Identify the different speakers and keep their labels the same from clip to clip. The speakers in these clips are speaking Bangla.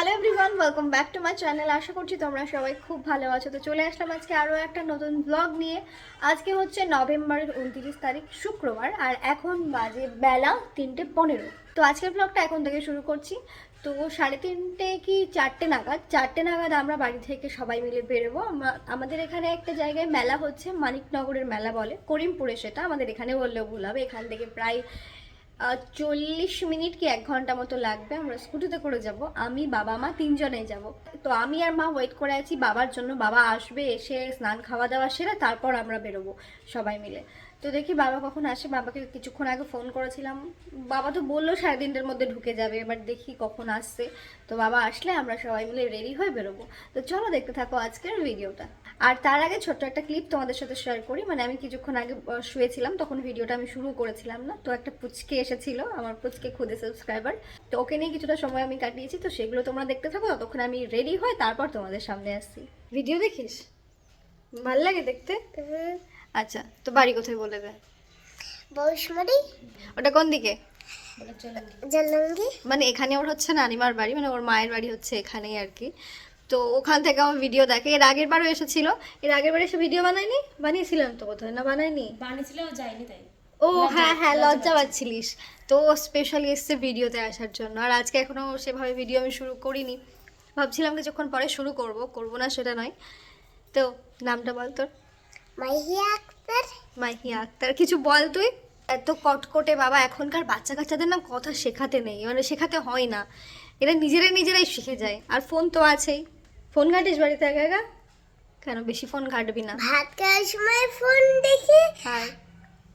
Speaker 1: Hello everyone welcome back to my channel আশা করছি তোমরা সবাই খুব ভালো আছো। তো চলে আসলাম আজকে আরও একটা নতুন ব্লগ নিয়ে। আজকে হচ্ছে নভেম্বরের উনত্রিশ তারিখ, শুক্রবার, আর এখন বাজে বেলা তিনটে পনেরো। তো আজকের ব্লগটা এখন থেকে শুরু করছি। তো সাড়ে তিনটে কি চারটে নাগাদ? চারটে নাগাদ আমরা বাড়ি থেকে সবাই মিলে বেরোবো। আমাদের এখানে একটা জায়গায় মেলা হচ্ছে, মানিকনগরের মেলা বলে। করিমপুরে সেটা আমাদের এখানে বললেও ভুল হবে। এখান থেকে প্রায় চল্লিশ মিনিট কি এক ঘণ্টা মতো লাগবে? আমরা স্কুটিতে করে যাব। আমি, বাবা, মা তিনজনে যাব। তো আমি আর মা ওয়েট করে আছি বাবার জন্য। বাবা আসবে, এসে স্নান, খাওয়া দাওয়া সেরে তারপর আমরা বেরোবো সবাই মিলে। তো দেখি বাবা কখন আসে। বাবাকে কিছুক্ষণ আগে ফোন করেছিলাম। বাবা তো বলল সাড়ে তিনটের মধ্যে ঢুকে যাবে, এবার দেখি কখন আসছে। তো বাবা আসলে আমরা সবাই মিলে রেডি হয়ে বেরোবো। তো চলো দেখতে থাকো আজকের ভিডিওটা আর তার আগে ছোট্ট একটা ক্লিপ তোমাদের সাথে শেয়ার করি। মানে আমি কিছুক্ষণ আগে শুয়েছিলাম তখন ভিডিওটা আমি শুরু করেছিলাম না। তো একটা পুচকে এসেছিল আমার পুচকে খুদে সাবস্ক্রাইবার তো ওকে নিয়ে কিছুটা সময় আমি কাটিয়েছি। তো সেগুলো তোমরা দেখতে থাকো ততক্ষণ আমি রেডি হয়ে তারপর তোমাদের সামনে আসছি। ভিডিও দেখিস? ভালো লাগে দেখতে? আচ্ছা তো বাড়ি কোথায় বলে দে?
Speaker 2: বৌসমারি
Speaker 1: ওটা কোন দিকে? মানে এখানে ওর হচ্ছে নানিমার বাড়ি মানে ওর মায়ের বাড়ি হচ্ছে এখানেই আর কি। তো ওখান থেকে আমার ভিডিও দেখে। এর আগের বারও এসেছিল। এর আগের বার এসে ভিডিও বানায়নি? বানিয়েছিলাম তো কোথায়? না বানায়নি?
Speaker 3: বানিয়েছিল যায়নি তাই।
Speaker 1: ও হ্যাঁ হ্যাঁ লজ্জা পাচ্ছিলিস। তো স্পেশালি এসছে ভিডিওতে আসার জন্য। আর আজকে এখনও সেভাবে ভিডিও আমি শুরু করিনি। ভাবছিলাম কিছুক্ষণ পরে শুরু করব। করব না সেটা নয়। তো নামটা বল তোর।
Speaker 2: মাহিয়া আক্তার।
Speaker 1: মাহিয়া আক্তার। কিছু বল তুই? এত কটকটে বাবা এখনকার বাচ্চা কাচ্চাদের না কথা শেখাতে নেই। মানে শেখাতে হয় না। এরা নিজেরাই নিজেরাই শিখে যায়। আর ফোন তো আছেই। ফোন ঘাটিস বাড়িতে একা একা? কেন বেশি ফোন ঘাটবি না।
Speaker 2: ভাত খাওয়ার সময় ফোন দেখি।
Speaker 1: আর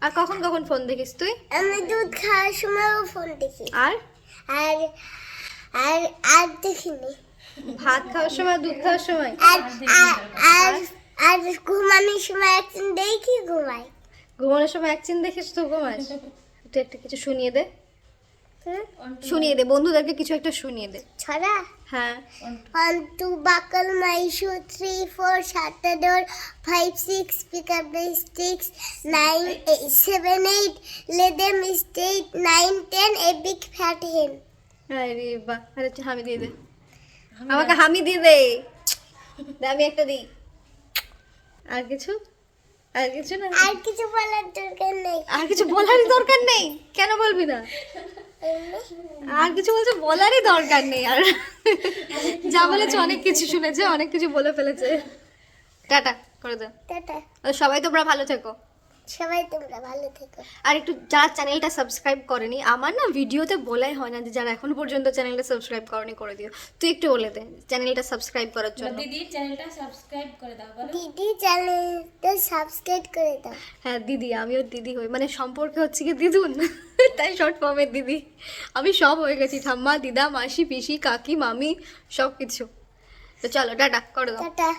Speaker 1: আর কখন কখন ফোন দেখিস তুই?
Speaker 2: আমি দুধ খাওয়ার সময়ও ফোন দেখি।
Speaker 1: আর?
Speaker 2: আর আর আর দেখিনি।
Speaker 1: ভাত খাওয়ার সময় দুধ খাওয়ার সময়?
Speaker 2: আর আর আর ঘুমানোর সময় একদিন দেখি ঘুমাই।
Speaker 1: ঘুমানোর সময় একচিন দেখিস তো ঘুমাস। তুই একটা কিছু শুনিয়ে দে? শুনিয়ে দে বন্ধুদেরকে কিছু একটা শুনিয়ে দে।
Speaker 2: ছড়া?
Speaker 1: হ্যাঁ।
Speaker 2: One two buckle my shoe three four shut the door five six pick up sticks nine seven eight lay them mistake nine ten a big fat hen
Speaker 1: আরে বাহ আরে হামি দিয়ে দে। আমাকে হামি দিয়ে দে। দে, আমি একটা দিই। আর কিছু? আর কিছু না?
Speaker 2: আর কিছু বলার দরকার নেই।
Speaker 1: আর কিছু বলারই দরকার নেই। কেন বলবি না? আর কিছু বলছে বলারই দরকার নেই আর। যা বলেছে অনেক কিছু শুনেছে অনেক কিছু বলে ফেলেছে। টাটা করে দাও
Speaker 2: টাটা।
Speaker 1: সবাই তোমরা ভালো থেকো।
Speaker 2: সবাই তোমরা ভালো থেকো।
Speaker 1: আর একটু যারা চ্যানেলটা সাবস্ক্রাইব করেনি আমার না ভিডিওতে বলাই হয় না যে যারা এখনও পর্যন্ত চ্যানেলটা সাবস্ক্রাইব করনি করে দিও। তুই একটু বলে দে চ্যানেলটা সাবস্ক্রাইব করার জন্য।
Speaker 3: দিদি চ্যানেলটা সাবস্ক্রাইব করে দাও
Speaker 2: দিদি চ্যানেলটা সাবস্ক্রাইব করে দাও।
Speaker 1: হ্যাঁ দিদি আমিও দিদি হই। মানে সম্পর্কে হচ্ছে কি দিদুন? তাই শর্ট ফর্মে দিদি। আমি সব হয়ে গেছি ঠাম্মা দিদা মাসি পিসি কাকি মামি সব কিছু তো চলো টাটা করে দাও।
Speaker 2: টাটা।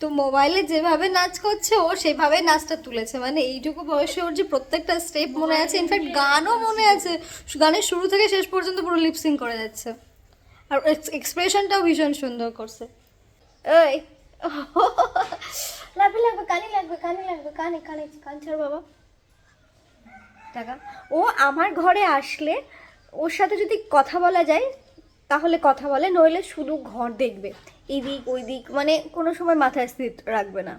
Speaker 1: তো মোবাইলে যেভাবে নাচ করছে, ও সেভাবে নাচটা তুলেছে। মানে এইটুকু বয়সে ওর যে প্রত্যেকটা স্টেপ মনে আছে ইনফ্যাক্ট গানও মনে আছে। গানের শুরু থেকে শেষ পর্যন্ত পুরো লিপসিং করে যাচ্ছে। আর এক্সপ্রেশনটাও ভীষণ সুন্দর করছে। এই লাগবে লাগবে কানে লাগবে কানে লাগবে কানে কানে কান ছাড় বাবা টাকা ও আমার ঘরে আসলে ওর সাথে যদি কথা বলা যায়, তাহলে কথা বলে, নইলে শুধু ঘর দেখবে। এদিক ওই দিক মানে কোনো সময় মাথায় স্থির রাখবে না।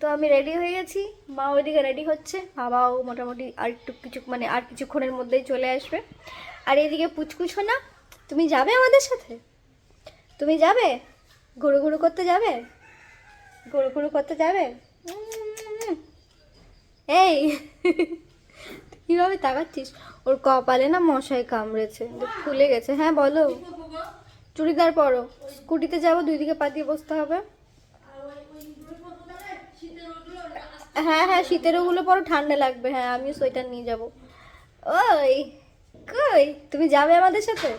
Speaker 1: তো আমি রেডি হয়ে গেছি। মা ওইদিকে রেডি হচ্ছে। বাবাও মোটামুটি আর একটু কিছু মানে আর কিছুক্ষণের মধ্যেই চলে আসবে। আর এইদিকে পুচকুছো না তুমি যাবে আমাদের সাথে? তুমি যাবে? ঘুরু ঘুরু করতে যাবে? ঘুরু ঘুরু করতে যাবে? এই, কীভাবে তাকাচ্ছিস? ওর কপালে না মশাই কামড়েছে ফুলে গেছে। হ্যাঁ বলো। চুড়িদার পরো। স্কুটিতে যাব, দুই দিকে পা দিয়ে বসতে হবে। হ্যাঁ হ্যাঁ শীতের ওগুলো পরো, ঠান্ডা লাগবে। হ্যাঁ আমিও সোয়েটার নিয়ে যাব। ওই, কই? তুমি যাবে আমাদের সাথে?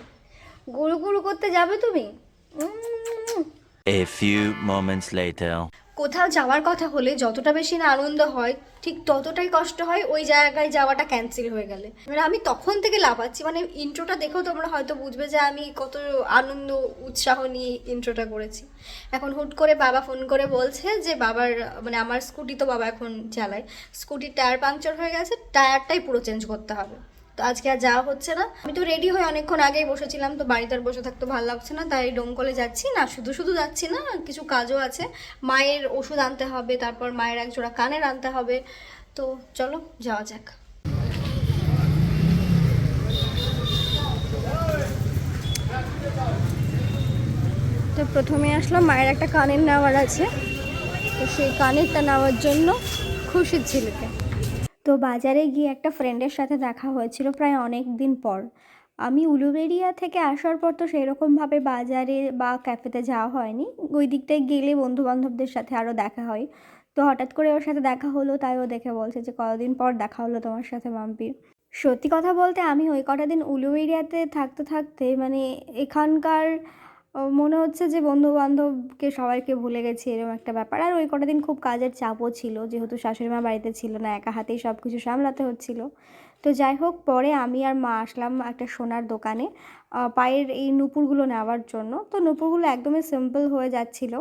Speaker 1: গুরু গুরু করতে যাবে তুমি?
Speaker 4: A few moments later.
Speaker 1: কোথাও যাওয়ার কথা হলে যতটা বেশি না আনন্দ হয়, ঠিক ততটাই কষ্ট হয় ওই জায়গায় যাওয়াটা ক্যান্সেল হয়ে গেলে। মানে আমি তখন থেকে লাফাচ্ছি মানে ইন্ট্রোটা দেখেও তোমরা হয়তো বুঝবে যে আমি কত আনন্দ, উৎসাহ নিয়ে ইন্ট্রোটা করেছি। এখন হুট করে বাবা ফোন করে বলছে যে বাবার মানে আমার স্কুটি তো বাবা এখন চালায়। স্কুটির টায়ার পাংচার হয়ে গেছে টায়ারটাই পুরো চেঞ্জ করতে হবে। তো আজকে আর যাওয়া হচ্ছে না। আমি তো রেডি হয়ে অনেকক্ষণ আগেই বসেছিলাম, তো বাড়িতে আর বসে থাকতে ভালো লাগছে না, তাই ডোমকলে যাচ্ছি। না, শুধু শুধু যাচ্ছি না, কিছু কাজও আছে। মায়ের ওষুধ আনতে হবে, তারপর মায়ের এক জোড়া কানের আনতে হবে। তো চলো, যাওয়া যাক। তো প্রথমে আসলাম, মায়ের একটা কানের নেওয়ার আছে। তো সেই কানেরটা নেওয়ার জন্য খুশির ছেলেকে তো বাজারে গিয়ে একটা ফ্রেন্ডের সাথে দেখা হয়েছিল প্রায় অনেক দিন পর। আমি উলুবেরিয়া থেকে আসার পর তো সেরকমভাবে বাজারে বা ক্যাফেতে যাওয়া হয়নি। ওই দিকটায় গেলে বন্ধু বান্ধবদের সাথে আরও দেখা হয়। তো হঠাৎ করে ওর সাথে দেখা হলো, তাই ও দেখে বলছে যে কতদিন পর দেখা হলো তোমার সাথে মাম্পির সত্যি কথা বলতে আমি ওই কটা দিন উলুবেরিয়াতে থাকতে থাকতে মানে এখানকার মনে হচ্ছে যে বন্ধু বান্ধবকে সবাইকে ভুলে গেছি, এরকম একটা ব্যাপার। আর ওই কটা দিন খুব কাজের চাপও ছিল, যেহেতু শাশুড়ি মা বাড়িতে ছিল না, একা হাতেই সব কিছু সামলাতে হচ্ছিল। তো যাই হোক, পরে আমি আর মা আসলাম একটা সোনার দোকানে পায়ের এই নুপুরগুলো নেওয়ার জন্য। তো নুপুরগুলো একদমই সিম্পল হয়ে যাচ্ছিল।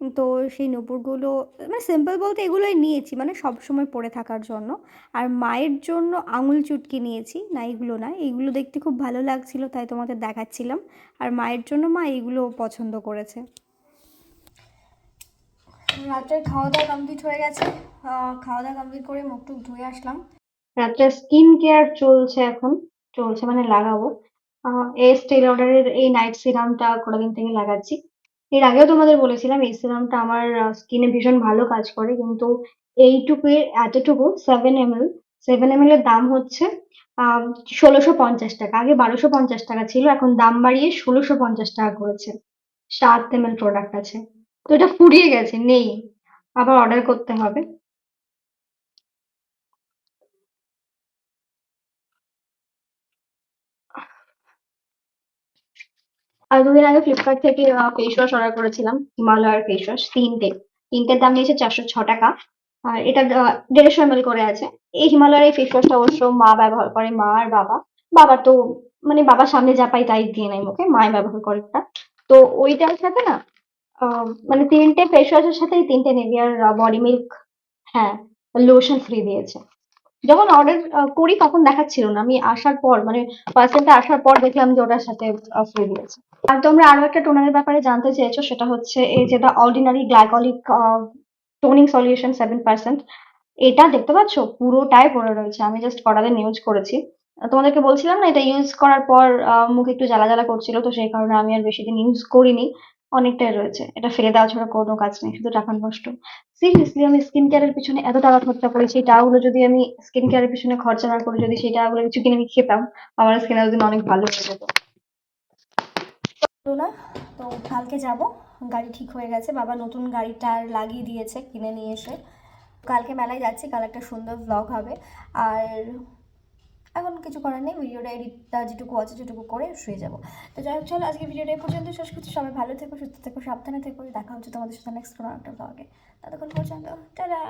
Speaker 1: তো সেই নুপুরগুলো মানে সিম্পল বলতে এগুলোই নিয়েছি মানে সব সময় পরে থাকার জন্য। আর মায়ের জন্য আঙুল চুটকি নিয়েছি, না এগুলো না এইগুলো দেখতে খুব ভালো লাগছিল, তাই তোমাদের দেখাচ্ছিলাম। আর মায়ের জন্য মা এইগুলো পছন্দ করেছে। রাত্রে খাওয়া দাওয়া কমপ্লিট হয়ে গেছে খাওয়া দাওয়া কমপ্লিট করে মুখ টুক ধুয়ে আসলাম। রাত্রে স্কিন কেয়ার চলছে এখন, চলছে মানে লাগাবো। এস অর্ডারের এই নাইট সিরামটা কতদিন থেকে লাগাচ্ছি। এর আগেও তোমাদের বলেছিলাম, এই সিরামটা আমার স্কিনে ভীষণ ভালো কাজ করে, কিন্তু এইটুকু এতটুকু seven M L seven M L এর দাম হচ্ছে ষোলোশো পঞ্চাশ টাকা, আগে বারোশো পঞ্চাশ টাকা ছিল, এখন দাম বাড়িয়ে ষোলোশো পঞ্চাশ টাকা করেছে, সাত এম এল প্রোডাক্ট আছে। তো এটা ফুরিয়ে গেছে, নেই, আবার অর্ডার করতে হবে। আর দুদিন আগে ফ্লিপকার্ট থেকে ফেস ওয়াশ অর্ডার করেছিলাম হিমালয়ার ফেস ওয়াশ তিনটে। তিনটের দাম নিয়েছে চারশো ছ টাকা। আর এটা দেড়শো এম করে আছে। এই হিমালয়ের এই ফেস ওয়াশটা অবশ্য মা ব্যবহার করে, মা আর বাবা। বাবা তো মানে বাবার সামনে যা পাই তাই দিয়ে নেয় মুখে মায় ব্যবহার করে ওটা তো ওইটার সাথে না মানে তিনটে ফেস ওয়াশের সাথে তিনটে নেভিয়ার বডি মিল্ক হ্যাঁ লোশন ফ্রি দিয়েছে। যখন অর্ডার করি তখন দেখাচ্ছিল না। আমি আসার পর মানে পার্সেলটা আসার পর দেখলাম যে ওটার সাথে ফ্রি দিয়েছে আর তোমরা আরও একটা টোনারের ব্যাপারে জানতে চেয়েছো, সেটা হচ্ছে এই যেটা ordinary glycolic toning solution seven percent এটা দেখতে পাচ্ছো? পুরোটাই পড়ে রয়েছে। আমি জাস্ট কটা দিন ইউজ করেছি তোমাদেরকে বলছিলাম না, এটা ইউজ করার পর মুখ একটু জ্বালা জ্বালা করছিল, তো সেই কারণে আমি আর বেশি দিন ইউজ করিনি। অনেকটাই রয়েছে। এটা ফেলে দেওয়া ছাড়া কোনো কাজ নেই, শুধু টাকা নষ্ট। সিরিয়াসলি আমি স্কিন কেয়ারের পিছনে এত টাকা খরচা করেছি এই টাকাগুলো যদি আমি স্কিন কেয়ারের পিছনে খরচা না করে যদি সেই টাকাগুলো কিছু কিনে আমি খেতাম, আমার স্কিন এতদিন অনেক ভালো হয়ে যেত। না তো কালকে যাব, গাড়ি ঠিক হয়ে গেছে, বাবা নতুন গাড়িটা লাগিয়ে দিয়েছে কিনে নিয়ে এসে। কালকে মেলায় যাচ্ছি, কাল একটা সুন্দর ব্লগ হবে। আর এখন কিছু করার নেই ভিডিওটা এডিটটা যেটুকু আছে যেটুকু করে শুয়ে যাব। তো যাই হোক, চলো আজকে ভিডিওটা এই পর্যন্ত শেষ করছি। সবাই ভালো থেকো, সুস্থ থেকো, সাবধানে থেকো। দেখা হচ্ছে তোমাদের সাথে নেক্সট কোনো একটা ব্লগে ততক্ষণ পর্যন্ত টাটা